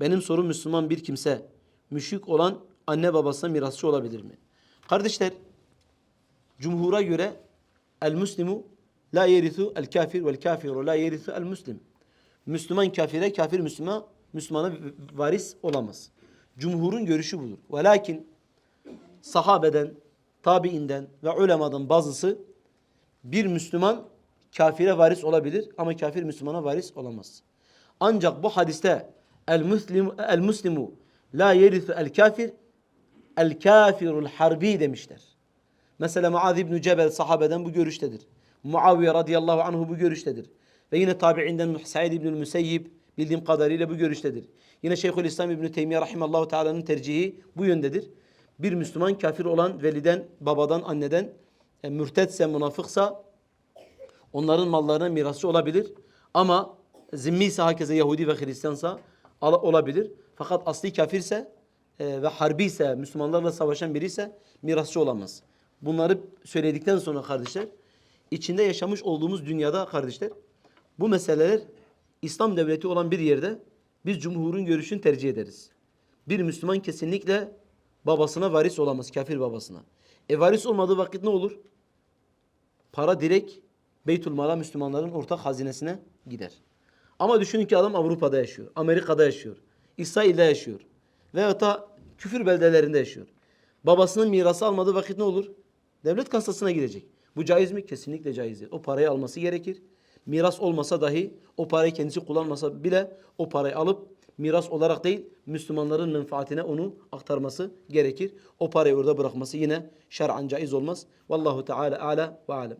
Benim sorum Müslüman bir kimse müşrik olan anne babasına mirasçı olabilir mi? Kardeşler, cumhura göre el muslimu la yerithu el kafir vel kafiru la yerithu el muslim. Müslüman kafire, kafir Müslümana, Müslümana varis olamaz. Cumhurun görüşü budur. Velakin sahabeden, tabiinden ve ulemadan bazısı bir Müslüman kafire varis olabilir ama kafir Müslümana varis olamaz. Ancak bu hadiste el muslim el muslimu la yerithu el kafir el kafirul harbi demişler. Mesela Muaz İbn Cebel sahabeden bu görüştedir. Muaviye radıyallahu anhu bu görüştedir. Ve yine tabi'inden Said İbnül Müseyyib bildiğim kadarıyla bu görüştedir. Yine Şeyhülislam İbn Teymiye rahimallahu teala'nın tercihi bu yöndedir. Bir Müslüman kafir olan veliden, babadan, anneden e, mürtetse, münafıksa onların mallarına mirasçı olabilir. Ama zimmi ise herkese Yahudi ve Hristiyansa olabilir. Fakat asli kafirse e, ve harbi ise Müslümanlarla savaşan biri ise mirasçı olamaz. Bunları söyledikten sonra kardeşler içinde yaşamış olduğumuz dünyada kardeşler bu meseleler İslam devleti olan bir yerde biz cumhurun görüşünü tercih ederiz. Bir Müslüman kesinlikle babasına varis olamaz, kafir babasına. E varis olmadığı vakit ne olur? Para direkt Beytülmal'a Müslümanların ortak hazinesine gider. Ama düşünün ki adam Avrupa'da yaşıyor, Amerika'da yaşıyor, İsrail'de yaşıyor veyahut da küfür beldelerinde yaşıyor. Babasının mirası almadığı vakit ne olur? Devlet kasasına girecek. Bu caiz mi? Kesinlikle caiz değil. O parayı alması gerekir. Miras olmasa dahi o parayı kendisi kullanmasa bile o parayı alıp miras olarak değil Müslümanların menfaatine onu aktarması gerekir. O parayı orada bırakması yine şer'an caiz olmaz. Vallahu Teala ala ve alem.